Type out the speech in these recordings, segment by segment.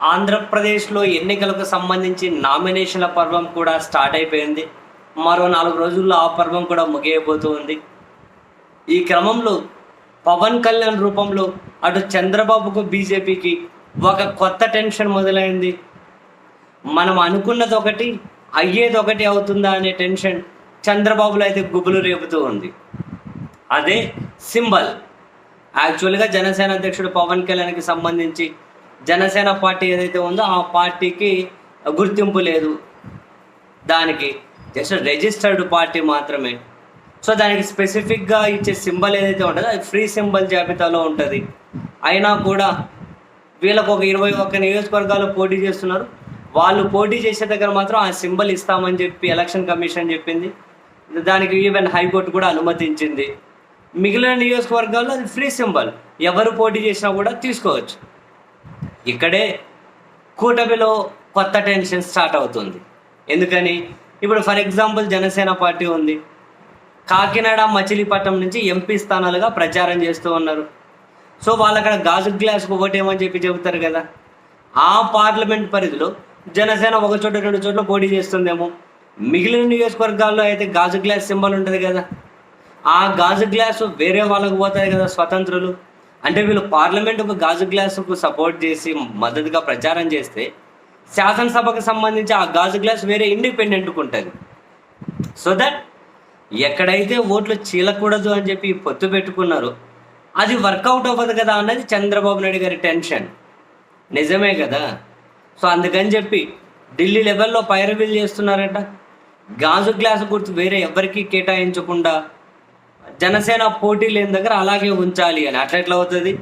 ఆంధ్రప్రదేశ్లో ఎన్నికలకు సంబంధించి నామినేషన్ల పర్వం కూడా స్టార్ట్ అయిపోయింది. మరో నాలుగు రోజుల్లో ఆ పర్వం కూడా ముగియబోతుంది ఈ క్రమంలో పవన్ కళ్యాణ్ రూపంలో అటు చంద్రబాబుకు బీజేపీకి ఒక కొత్త టెన్షన్ మొదలైంది. మనం అనుకున్నది ఒకటి అయ్యేది ఒకటి అవుతుందా అనే టెన్షన్ చంద్రబాబులో అయితే గుబులు రేపుతూ ఉంది. అదే సింబల్. యాక్చువల్గా జనసేన అధ్యక్షుడు పవన్ కళ్యాణ్కి సంబంధించి జనసేన పార్టీ ఏదైతే ఉందో ఆ పార్టీకి గుర్తింపు లేదు. దానికి జస్ట్ రిజిస్టర్డ్ పార్టీ మాత్రమే. సో దానికి స్పెసిఫిక్గా ఇచ్చే సింబల్ ఏదైతే ఉంటుందో అది ఫ్రీ సింబల్ జాబితాలో ఉంటుంది. అయినా కూడా వీళ్ళకు ఒక ఇరవై ఒక్క నియోజకవర్గాలు పోటీ చేస్తున్నారు. వాళ్ళు పోటీ చేసే దగ్గర మాత్రం ఆ సింబల్ ఇస్తామని చెప్పి ఎలక్షన్ కమిషన్ చెప్పింది. దానికి ఈవెన్ హైకోర్టు కూడా అనుమతించింది. మిగిలిన నియోజకవర్గాల్లో అది ఫ్రీ సింబల్ ఎవరు పోటీ చేసినా కూడా తీసుకోవచ్చు. ఇక్కడే కూటమిలో కొత్త టెన్షన్ స్టార్ట్ అవుతుంది. ఎందుకని? ఇప్పుడు ఫర్ ఎగ్జాంపుల్ జనసేన పార్టీ ఉంది. కాకినాడ మచిలీపట్నం నుంచి ఎంపీ స్థానాలుగా ప్రచారం చేస్తూ ఉన్నారు. సో వాళ్ళు అక్కడ గాజు గ్లాస్కు ఓటేమని చెప్పి చెబుతారు కదా. ఆ పార్లమెంట్ పరిధిలో జనసేన ఒక చోట రెండు చోట్ల పోటీ చేస్తుందేమో. మిగిలిన నియోజకవర్గాల్లో అయితే గాజు గ్లాస్ సింబల్ ఉంటుంది కదా. ఆ గాజు గ్లాసు వేరే వాళ్ళకు పోతుంది కదా స్వతంత్రులు. అంటే వీళ్ళు పార్లమెంటుకు గాజు గ్లాసుకు సపోర్ట్ చేసి మద్దతుగా ప్రచారం చేస్తే శాసనసభకు సంబంధించి ఆ గాజు గ్లాస్ వేరే ఇండిపెండెంట్కు ఉంటుంది. సో దట్ ఎక్కడైతే ఓట్లు చీలకూడదు అని చెప్పి పొత్తు పెట్టుకున్నారో అది వర్కౌట్ అవ్వదు కదా అన్నది చంద్రబాబు నాయుడు గారి టెన్షన్ నిజమే కదా? సో అందుకని చెప్పి ఢిల్లీ లెవెల్లో పైరవీలు చేస్తున్నారట. గాజు గ్లాసు గుర్తు వేరే ఎవరికి కేటాయించకుండా జనసేన పోటీ లేని దగ్గర అలాగే ఉంచాలి అని. అట్లా ఎట్లా అవుతుంది?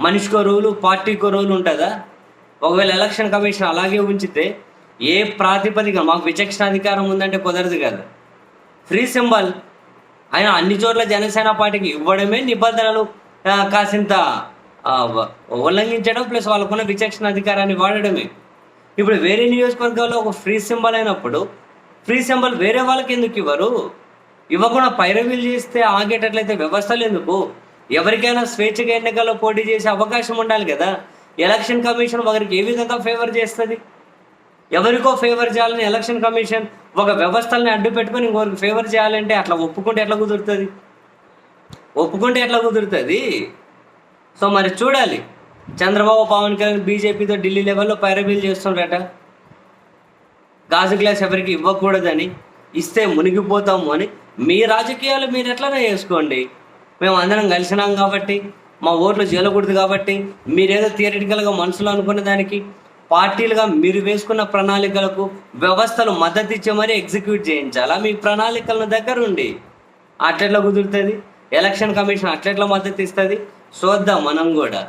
మనిషికో రూలు పార్టీకో రూలు ఉంటుందా? ఒకవేళ ఎలక్షన్ కమిషన్ అలాగే ఉంచితే ఏ ప్రాతిపదిక మాకు విచక్షణ అధికారం ఉందంటే కుదరదు కదా. Free symbol. ఆయన అన్ని చోట్ల జనసేన పార్టీకి ఇవ్వడమే నిబంధనలు. కాసింత ఉల్లంఘించడం ప్లస్ వాళ్ళకున్న విచక్షణ అధికారాన్ని వాడడమే. ఇప్పుడు వేరే నియోజకవర్గంలో ఒక ఫ్రీ సింబల్ అయినప్పుడు ఫ్రీ సింబల్ వేరే వాళ్ళకి ఎందుకు ఇవ్వరు? ఇవ్వకుండా పైరవీలు చేస్తే ఆగేటట్లయితే వ్యవస్థలు ఎందుకు? ఎవరికైనా స్వేచ్ఛగా ఎన్నికల్లో పోటీ చేసే అవకాశం ఉండాలి కదా. ఎలక్షన్ కమిషన్ ఒకరికి ఏ విధంగా ఫేవర్ చేస్తుంది? ఎవరికో ఫేవర్ చేయాలని ఎలక్షన్ కమిషన్ ఒక వ్యవస్థల్ని అడ్డు పెట్టుకొని ఇంకొకరికి ఫేవర్ చేయాలంటే అట్లా ఒప్పుకుంటే ఎట్లా కుదురుతుంది? ఒప్పుకుంటే ఎట్లా కుదురుతుంది? సో మరి చూడాలి. చంద్రబాబు పవన్ కళ్యాణ్ బీజేపీతో ఢిల్లీ లెవెల్లో పైరబీలు చేస్తుండట గాజు గ్లాస్ ఎవరికి ఇవ్వకూడదని ఇస్తే మునిగిపోతాము అని మీ రాజకీయాలు మీరు ఎట్లనే చేసుకోండి? మేము అందరం కలిసినాం కాబట్టి మా ఓట్లు చేయకూడదు కాబట్టి మీరేదో థియరిటికల్గా మనసులో అనుకున్న దానికి పార్టీలుగా మీరు వేసుకున్న ప్రణాళికలకు వ్యవస్థలు మద్దతు ఇచ్చే మరీ ఎగ్జిక్యూట్ చేయించాలా? మీ ప్రణాళికల దగ్గర ఉండి అట్లెట్లా కుదురుతుంది? ఎలక్షన్ కమిషన్ అట్లెట్లా మద్దతు ఇస్తుంది? చూద్దాం మనం కూడా.